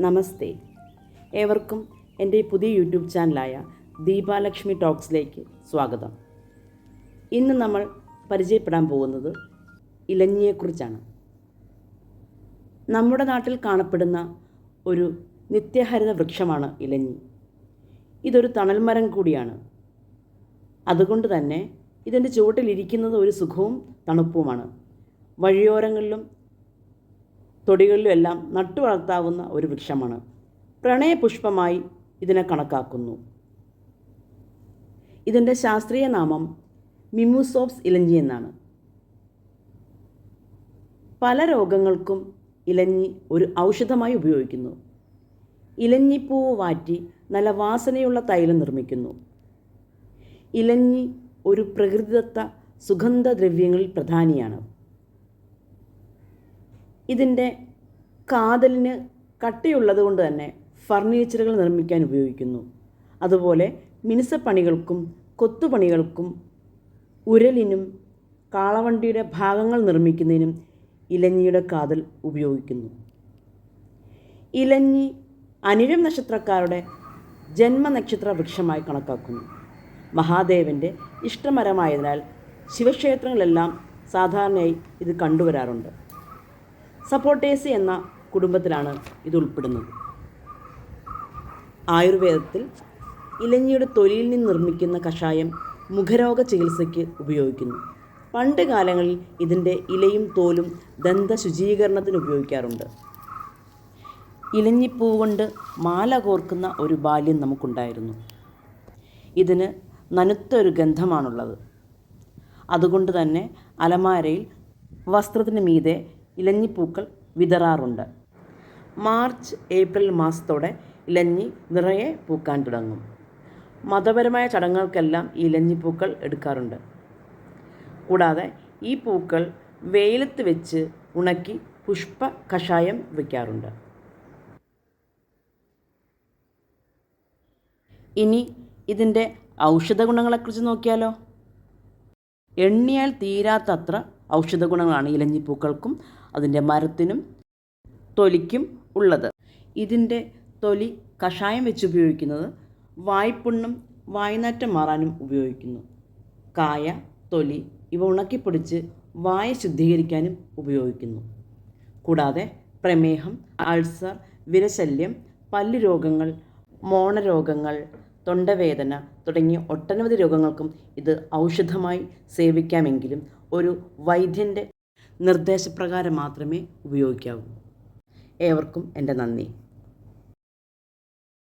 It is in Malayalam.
നമസ്തേ. ഏവർക്കും എന്റെ പുതിയ യൂട്യൂബ് ചാനലായ ദീപാലക്ഷ്മി ടോക്സിലേക്ക് സ്വാഗതം. ഇന്ന് നമ്മൾ പരിചയപ്പെടാൻ പോകുന്നത് ഇലഞ്ഞിയെക്കുറിച്ചാണ്. നമ്മുടെ നാട്ടിൽ കാണപ്പെടുന്ന ഒരു നിത്യഹരിത വൃക്ഷമാണ് ഇലഞ്ഞി. ഇതൊരു തണൽമരം കൂടിയാണ്. അതുകൊണ്ട് തന്നെ ഇതിന്റെ ചുവട്ടിലിരിക്കുന്നത് ഒരു സുഖവും തണുപ്പുമാണ്. വഴിയോരങ്ങളിലും തൊടികളിലും എല്ലാം നട്ടു വളർത്താവുന്ന ഒരു വൃക്ഷമാണ്. പ്രണയപുഷ്പമായി ഇതിനെ കണക്കാക്കുന്നു. ഇതിന്റെ ശാസ്ത്രീയ നാമം മിമുസോപ്സ് ഇലഞ്ഞി എന്നാണ്. പല രോഗങ്ങൾക്കും ഇലഞ്ഞി ഒരു ഔഷധമായി ഉപയോഗിക്കുന്നു. ഇലഞ്ഞിപ്പൂവ് വാറ്റി നല്ല വാസനയുള്ള തൈലം നിർമ്മിക്കുന്നു. ഇലഞ്ഞി ഒരു പ്രകൃതിദത്ത സുഗന്ധദ്രവ്യങ്ങളിൽ പ്രധാനിയാണ്. ഇതിന്റെ കാതലിന് കട്ടിയുള്ളത് കൊണ്ട് തന്നെ ഫർണിച്ചറുകൾ നിർമ്മിക്കാൻ ഉപയോഗിക്കുന്നു. അതുപോലെ മിനുസപ്പണികൾക്കും കൊത്തുപണികൾക്കും ഉരലിനും കാളവണ്ടിയുടെ ഭാഗങ്ങൾ നിർമ്മിക്കുന്നതിനും ഇലഞ്ഞിയുടെ കാതൽ ഉപയോഗിക്കുന്നു. ഇലഞ്ഞി അനിഴം നക്ഷത്രക്കാരുടെ ജന്മനക്ഷത്ര വൃക്ഷമായി കണക്കാക്കുന്നു. മഹാദേവന്റെ ഇഷ്ടമരമായതിനാൽ ശിവക്ഷേത്രങ്ങളെല്ലാം സാധാരണയായി ഇത് കണ്ടുവരാറുണ്ട്. സപ്പോട്ടേസി എന്ന കുടുംബത്തിലാണ് ഇത് ഉൾപ്പെടുന്നത് ആയുർവേദത്തിൽ ഇലഞ്ഞിയുടെ തൊലിയിൽ നിന്ന് നിർമ്മിക്കുന്ന കഷായം മുഖരോഗ ചികിത്സയ്ക്ക് ഉപയോഗിക്കുന്നു. പണ്ട് കാലങ്ങളിൽ ഇതിന്റെ ഇലയും തോലും ദന്ത ശുചീകരണത്തിന് ഉപയോഗിക്കാറുണ്ട്. ഇലഞ്ഞിപ്പൂ കൊണ്ട് മാല കോർക്കുന്ന ഒരു ബാല്യം നമുക്കുണ്ടായിരുന്നു. ഇതിന് നനുത്ത ഒരു ഗന്ധമാണുള്ളത്. അതുകൊണ്ട് തന്നെ അലമാരയിൽ വസ്ത്രത്തിന് മീതെ ഇലഞ്ഞിപ്പൂക്കൾ വിതറാറുണ്ട്. മാർച്ച് ഏപ്രിൽ മാസത്തോടെ ഇലഞ്ഞി നിറയെ പൂക്കാൻ തുടങ്ങും. മതപരമായ ചടങ്ങുകൾക്കെല്ലാം ഈ ഇലഞ്ഞിപ്പൂക്കൾ എടുക്കാറുണ്ട്. കൂടാതെ ഈ പൂക്കൾ വെയിലത്ത് വെച്ച് ഉണക്കി പുഷ്പ കഷായം വയ്ക്കാറുണ്ട് ഇനി ഇതിന്റെ ഔഷധ ഗുണങ്ങളെക്കുറിച്ച് നോക്കിയാലോ? എണ്ണിയാൽ തീരാത്തത്ര ഔഷധ ഗുണങ്ങളാണ് ഇലഞ്ഞിപ്പൂക്കൾക്കും അതിന്റെ മരത്തിനും തൊലിക്കും ഉള്ളത്. ഇതിന്റെ തൊലി കഷായം വെച്ച് ഉപയോഗിക്കുന്നത് വായ്പുണ്ണും വായ്നാറ്റം മാറാനും ഉപയോഗിക്കുന്നു. കായ തൊലി ഇവ ഉണക്കിപ്പൊടിച്ച് വായ ശുദ്ധീകരിക്കാനും ഉപയോഗിക്കുന്നു. കൂടാതെ പ്രമേഹം അൾസർ വിരശല്യം പല്ല് രോഗങ്ങൾ മോണരോഗങ്ങൾ തൊണ്ടവേദന തുടങ്ങിയ ഒട്ടനവധി രോഗങ്ങൾക്കും ഇത് ഔഷധമായി സേവിക്കാമെങ്കിലും ഒരു വൈദ്യന്റെ നിർദ്ദേശപ്രകാരം മാത്രമേ ഉപയോഗിക്കാവൂ. ഏവർക്കും എന്റെ നന്ദി.